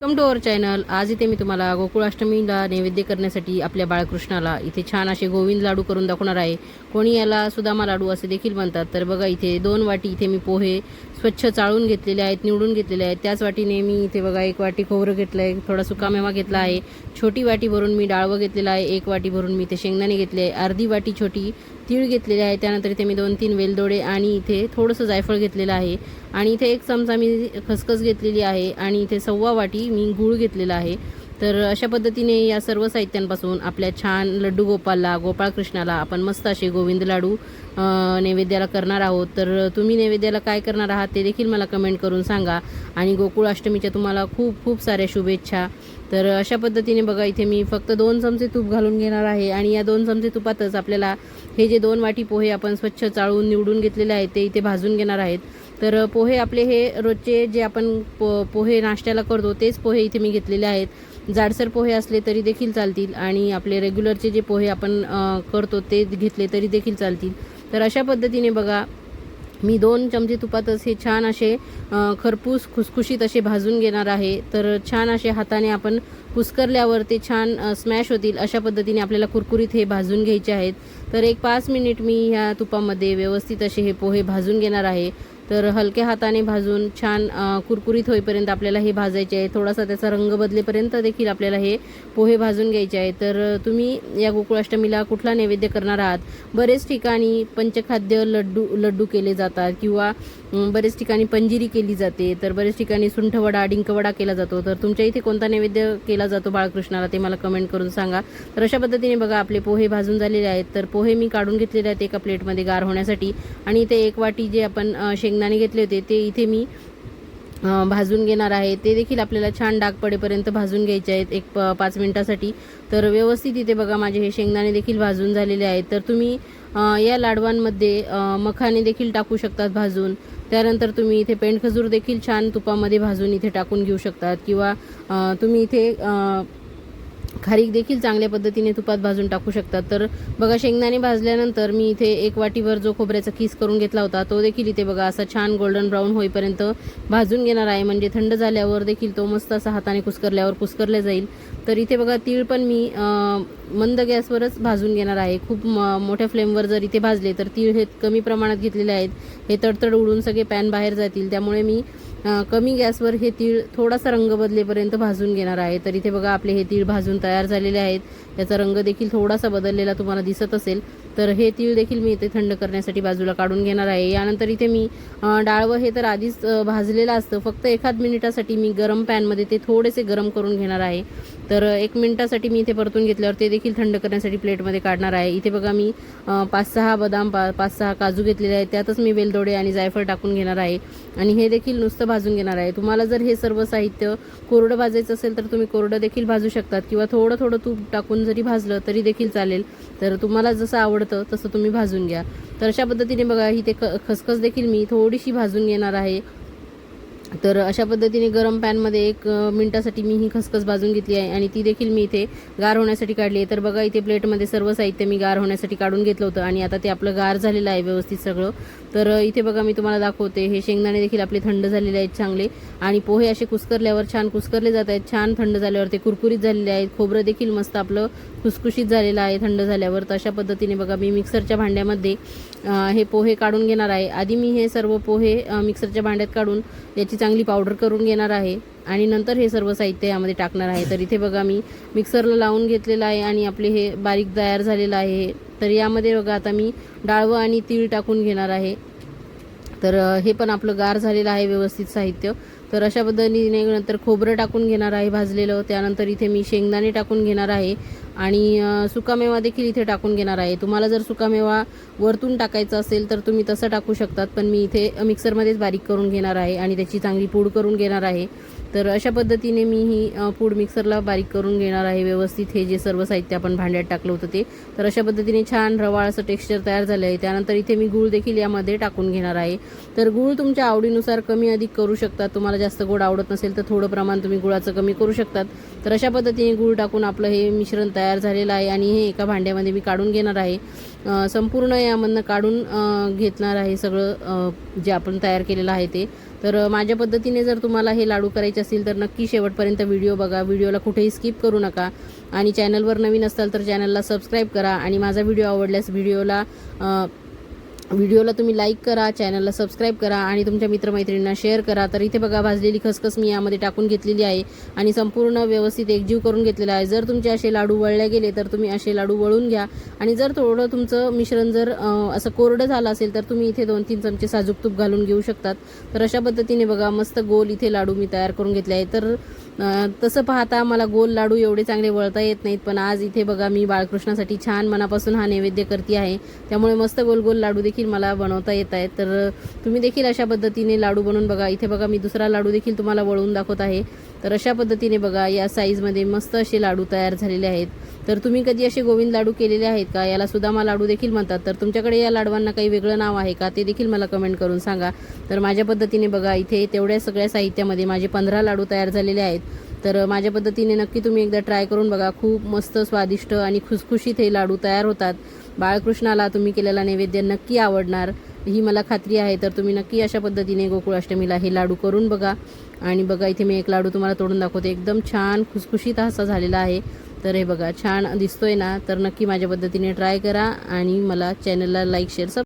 Welcome to our channel आज इथे मी तुम्हाला गोकुळाष्टमीला नैवेद्य करण्यासाठी आपल्या बाळकृष्णाला इथे छान असे गोविंद लाडू करून दाखवणार आहे. कोणी याला सुदामा लाडू असे देखील म्हणतात. तर बघा इथे दोन वाटी इथे मी पोहे स्वच्छ चाळून घेतलेले आहेत निवडून घेतलेले आहेत. त्याच वाटीने मी इथे बघा एक वाटी खोबरं घेतलं आहे थोडा सुकामेवा घेतला आहे. छोटी वाटी भरून मी डाळवं घेतलेलं आहे एक वाटी भरून मी इथे शेंगदाणे घेतले आहे. अर्धी वाटी छोटी तीळ घेतलेले आहे त्यानंतर इथे मी दोन तीन वेलदोडे आणि इथे थोडंसं जायफळ घेतलेलं आहे. आणि इथे एक चमचा मी खसखस घेतलेली आहे आणि इथे सव्वा वाटी मी गूळ घेतलेला आहे. तर अशा पद्धतीने या सर्व साहित्यांपासून आपल्या छान लड्डू गोपालला गोपाळकृष्णाला आपण मस्त असे गोविंद लाडू नैवेद्याला करणार आहोत. तर तुम्ही नैवेद्याला काय करणार आहात ते देखील मला कमेंट करून सांगा. आणि गोकुळ अष्टमीच्या तुम्हाला खूप खूप साऱ्या शुभेच्छा. तर अशा पद्धतीने बघा इथे मी फक्त दोन चमचे तूप घालून घेणार आहे. आणि या दोन चमचे तुपातच आपल्याला हे जे दोन वाटी पोहे आपण स्वच्छ चाळून निवडून घेतलेले आहेत ते इथे भाजून घेणार आहेत. तर पोहे आपले हे रोजचे जे आपण पो पोहे नाश्त्याला करतो तेच पोहे इथे मी घेतलेले आहेत. जाडसर पोहे असले तरी देखील चालतील आणि आपले रेग्युलरचे जे पोहे आपण करतो ते घेतले तरी देखील चालतील. तर अशा पद्धतीने बघा मी दोन चमचे तुपातच हे छान असे खरपूस खुसखुशीत असे भाजून घेणार आहे. तर छान असे हाताने आपण कुस्करल्यावर ते छान स्मॅश होतील अशा पद्धतीने आपल्याला कुरकुरीत हे भाजून घ्यायचे आहेत. तर एक पाच मिनिट मी ह्या तुपामध्ये व्यवस्थित असे हे पोहे भाजून घेणार आहे. तर हलक्या हाताने भाजून छान कुरकुरीत होईपर्यंत आपल्याला हे भाजायचे आहे. थोडासा त्याचा रंग बदलेपर्यंत देखील आपल्याला हे पोहे भाजून घ्यायचे आहे. तर तुम्ही या गोकुळाष्टमीला कुठला नैवेद्य करणार आहात? बरेच ठिकाणी पंचखाद्य लड्डू लड्डू केले जातात किंवा बरेच ठिकाणी पंजिरी केली जाते तर बरेच ठिकाणी सुंठवडा डिंकवडा केला जातो. तर तुमच्या इथे कोणता नैवेद्य केला जातो बाळकृष्णाला ते मला कमेंट करून सांगा. तर अशा पद्धतीने बघा आपले पोहे भाजून झालेले आहेत. तर पोहे मी काढून घेतलेले आहेत एका प्लेटमध्ये गार होण्यासाठी. आणि इथे एक वाटी जे आपण शेंगदाणे घेतले होते ते इथे मी भाजून घेणार आहे. ते देखील आपल्याला छान डाग पडेपर्यंत भाजून घ्यायचे आहेत एक प पाच मिनटासाठी. तर व्यवस्थित इथे बघा माझे हे शेंगदाणे देखील भाजून झालेले आहेत. तर तुम्ही या लाडवांमध्ये मखाने देखील टाकू शकतात भाजून. त्यानंतर तुम्ही इथे पेंडखजूर देखील छान तुपामध्ये भाजून इथे टाकून घेऊ शकतात. किंवा तुम्ही इथे खारीक देखील चांगल्या पद्धतीने तुपात भाजून टाकू शकतात. तर बघा शेंगदाणे भाजल्यानंतर मी इथे एक वाटीभर जो खोबऱ्याचा किस करून घेतला होता तो देखील इथे बघा असा छान गोल्डन ब्राऊन होईपर्यंत भाजून घेणार आहे. म्हणजे थंड झाल्यावर देखील तो मस्त असा हाताने कुस्करल्यावर कुस्करला जाईल. तर इथे बघा तीळ पण मी मंद गॅसवरच भाजून घेणार आहे. खूप म- मोठ्या फ्लेमवर जर इथे भाजले तर तीळ हे कमी प्रमाणात घेतलेले आहेत. हे तडतड उडून सगळे पॅन बाहेर जातील. त्यामुळे मी कमी गॅसवर हे तीळ थोडासा रंग बदलेपर्यंत भाजून घेणार आहे. तर इथे बघा आपले हे तीळ भाजून तयार झालेले आहेत. याचा रंग देखील थोडासा बदललेला तुम्हाला दिसत असेल. तर हे तीळ देखील मी इथे थंड करण्यासाठी बाजूला काढून घेणार आहे. यानंतर इथे मी डाळवं हे तर आधीच भाजलेलं असतं. फक्त एखाद मिनिटासाठी मी गरम पॅनमध्ये ते थोडेसे गरम करून घेणार आहे. तर एक मिनिटासाठी मी इथे परतून घेतल्यावर ते देखील थंड करण्यासाठी प्लेटमध्ये काढणार आहे. इथे बघा मी पाच सहा बदाम पा पाच सहा काजू घेतलेले आहेत. त्यातच मी वेलदोडे आणि जायफळ टाकून घेणार आहे. आणि हे देखील नुसतं भाजून घेणार आहे. तुम्हाला जर हे सर्व साहित्य कोरडं भाजायचं असेल तर तुम्ही कोरडं देखील भाजू शकतात. किंवा थोडं थोडं तूप टाकून जरी भाजलं तरी देखील चालेल. तर तुम्हाला जसं आवडतं तसं तुम्ही भाजून घ्या. तर अशा पद्धतीने बघा इथे क खसखस देखील मी थोडीशी भाजून घेणार आहे. तर अशा पद्धतीने गरम पॅनमध्ये एक मिनटासाठी मी ही खसखस भाजून घेतली आहे आणि ती देखील मी इथे गार होण्यासाठी काढली आहे. तर बघा इथे प्लेटमध्ये सर्व साहित्य मी गार होण्यासाठी काढून घेतलं होतं आणि आता ते आपलं गार झालेलं आहे व्यवस्थित सगळं. तर इथे बघा मी तुम्हाला दाखवते हे शेंगदाणे देखील आपले थंड झालेले आहेत चांगले आणि पोहे असे कुस्करल्यावर छान कुस्करले जात आहेत. छान थंड झाल्यावर ते कुरकुरीत झालेले आहेत. खोबरं देखील मस्त आपलं खुसखुशीत झालेलं आहे थंड झाल्यावर. तर अशा पद्धतीने बघा मी मिक्सरच्या भांड्यामध्ये हे पोहे काढून घेणार आहे. आधी मी हे सर्व पोहे मिक्सरच्या भांड्यात काढून याची चांगली पावडर करून घेणार आहे. आणि नंतर हे सर्व साहित्य यामध्ये टाकणार आहे. तर इथे बघा मी मिक्सरला लावून घेतलेलं आहे आणि आपले हे बारीक तयार झालेलं आहे. तर यामध्ये बघा आता मी डाळवं आणि तीळ टाकून घेणार आहे. तर हे पण आपलं गार झालेलं आहे व्यवस्थित साहित्य. तर अशा पद्धतीने नंतर खोबरं टाकून घेणार आहे भाजलेलं. त्यानंतर इथे मी शेंगदाणे टाकून घेणार आहे. आणि सुकामेवा देखील इथे टाकून घेणार आहे. तुम्हाला जर सुकामेवा वरतून टाकायचं असेल तर तुम्ही तसं टाकू शकतात पण मी इथे मिक्सरमध्येच बारीक करून घेणार आहे आणि त्याची चांगली पूड करून घेणार आहे. तर अशा पद्धतीने मी ही पूड मिक्सरला बारीक करून घेणार आहे. व्यवस्थित हे जे सर्व साहित्य आपण भांड्यात टाकलं होतं ते. तर अशा पद्धतीने छान रवाळ असं टेक्स्चर तयार झालं आहे त्यानंतर इथे मी गूळ देखील यामध्ये टाकून घेणार आहे. तर गूळ तुमच्या आवडीनुसार कमी अधिक करू शकतात. तुम्हाला जास्त गोड आवडत नसेल तर थोडं प्रमाण तुम्ही गुळाचं कमी करू शकतात. तर अशा पद्धतीने गूळ टाकून आपलं हे मिश्रण तयार झालेलं आहे आणि हे एका भांड्यामध्ये मी काढून घेणार आहे. संपूर्ण यामधनं काढून घेतणार आहे सगळं जे आपण तयार केलेलं आहे ते. तर माझ्या पद्धतीने जर तुम्हाला हे लाडू करायचे असतील तर नक्की शेवटपर्यंत व्हिडिओ बघा. व्हिडिओला कुठेही स्किप करू नका. आणि चॅनलवर नवीन असाल तर चॅनलला सबस्क्राईब करा. आणि माझा व्हिडिओ आवडल्यास व्हिडिओला व्हिडिओला तुम्ही लाईक करा चॅनलला सबस्क्राईब करा आणि तुमच्या मित्रमैत्रिणींना शेअर करा. तर इथे बघा भाजलेली खसखस मी यामध्ये टाकून घेतलेली आहे आणि संपूर्ण व्यवस्थित एकजीव करून घेतलेला आहे. जर तुमचे असे लाडू वळले गेले तर तुम्ही असे लाडू वळून घ्या. आणि जर थोडं तुमचं मिश्रण जर असं कोरडं झालं असेल तर तुम्ही इथे दोन तीन चमचे साजूक तूप घालून घेऊ शकतात. तर अशा पद्धतीने बघा मस्त गोल इथे लाडू मी तयार करून घेतले आहे. तर तसं पाहता मला गोल लाडू एवढे चांगले वळता येत नाहीत पण आज इथे बघा मी बाळकृष्णासाठी छान मनापासून हा नैवेद्य करते आहे. त्यामुळे मस्त गोल गोल लाडू देखील मला बनवता येत आहेत. तर तुम्ही देखील अशा पद्धतीने लाडू बनवून बघा. इथे बघा मी दुसरा लाडू देखील तुम्हाला वळून दाखवत आहे. तर अशा पद्धतीने बघा या साईजमध्ये मस्त असे लाडू तयार झालेले आहेत. तर तुम्ही कधी असे गोविंद लाडू केलेले आहेत का? याला सुदामा लाडू देखील म्हणतात. तर तुमच्याकडे या लाडवांना काही वेगळं नाव आहे का? ते देखील मला कमेंट करून सांगा. तर माझ्या पद्धतीने बघा इथे तेवढ्या सगळ्या साहित्यामध्ये माझे पंधरा लाडू तयार झालेले आहेत. तर माझ्या पद्धतीने नक्की तुम्ही एकदा ट्राय करून बघा. खूप मस्त स्वादिष्ट आणि खुसखुशीत हे लाडू तयार होतात. बाळकृष्णाला तुम्ही केलेला नैवेद्य नक्की आवडणार ही मला खात्री आहे. तर तुम्ही नक्की अशा पद्धतीने गोकुळाष्टमीला हे लाडू करून बघा. आणि बघा इथे मी एक लाडू तुम्हाला तोडून दाखवते. एकदम छान खुसखुशीत असा झालेला आहे. तर हे बघा छान दिसतोय ना? तर नक्की माझ्या पद्धतीने ट्राय करा आणि मला चॅनलला लाईक शेअर सब